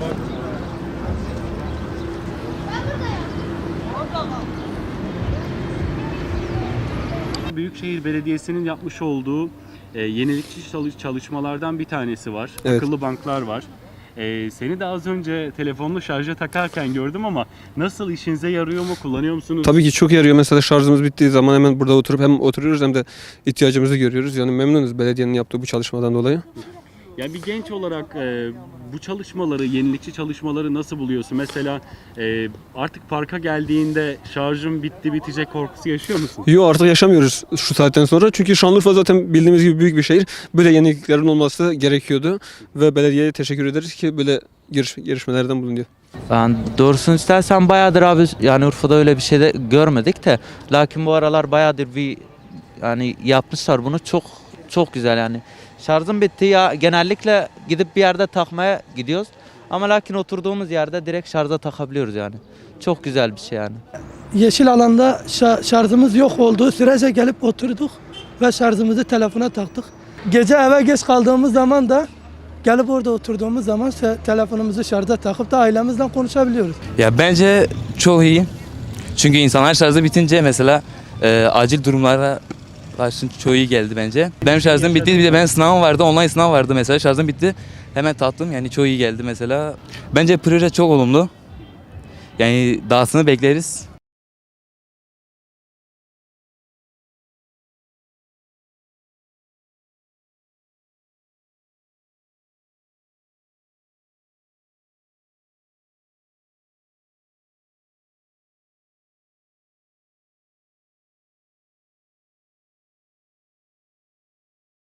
bak. Büyükşehir Belediyesi'nin yapmış olduğu e, yenilikçi çalışmalardan bir tanesi var. Evet. Akıllı banklar var. E, seni de az önce telefonla şarja takarken gördüm ama nasıl işinize yarıyor mu? Kullanıyor musunuz? Tabii ki çok yarıyor. Mesela şarjımız bittiği zaman hemen burada oturup hem oturuyoruz hem de ihtiyacımızı görüyoruz. Yani memnunuz belediyenin yaptığı bu çalışmadan dolayı. Yani bir genç olarak e, bu çalışmaları, yenilikçi çalışmaları nasıl buluyorsun? Mesela e, artık parka geldiğinde şarjım bitti bitecek korkusu yaşıyor musun? Yo artık yaşamıyoruz şu saatten sonra. Çünkü Şanlıurfa zaten bildiğimiz gibi büyük bir şehir. Böyle yeniliklerin olması gerekiyordu. Ve belediyeye teşekkür ederiz ki böyle giriş, girişmelerden bulunuyor. Yani doğrusunu istersen bayağıdır abi yani Urfa'da öyle bir şey de görmedik de lakin bu aralar bayağıdır bir yani yapmışlar bunu çok çok güzel yani. Şarjım bitti ya genellikle gidip bir yerde takmaya gidiyoruz ama lakin oturduğumuz yerde direkt şarja takabiliyoruz yani. Çok güzel bir şey yani. yeşil alanda şa- şarjımız yok olduğu sürece gelip oturduk ve şarjımızı telefona taktık. Gece eve geç kaldığımız zaman da gelip orada oturduğumuz zaman telefonumuzu şarja takıp da ailemizle konuşabiliyoruz. Ya bence çok iyi. Çünkü insanlar şarjı bitince mesela e, acil durumlara karşı çok iyi geldi bence. Benim şarjım bitti bir de benim sınavım vardı online sınav vardı mesela şarjım bitti. Hemen tattım yani çok iyi geldi mesela. Bence proje çok olumlu. Yani dahasını bekleriz.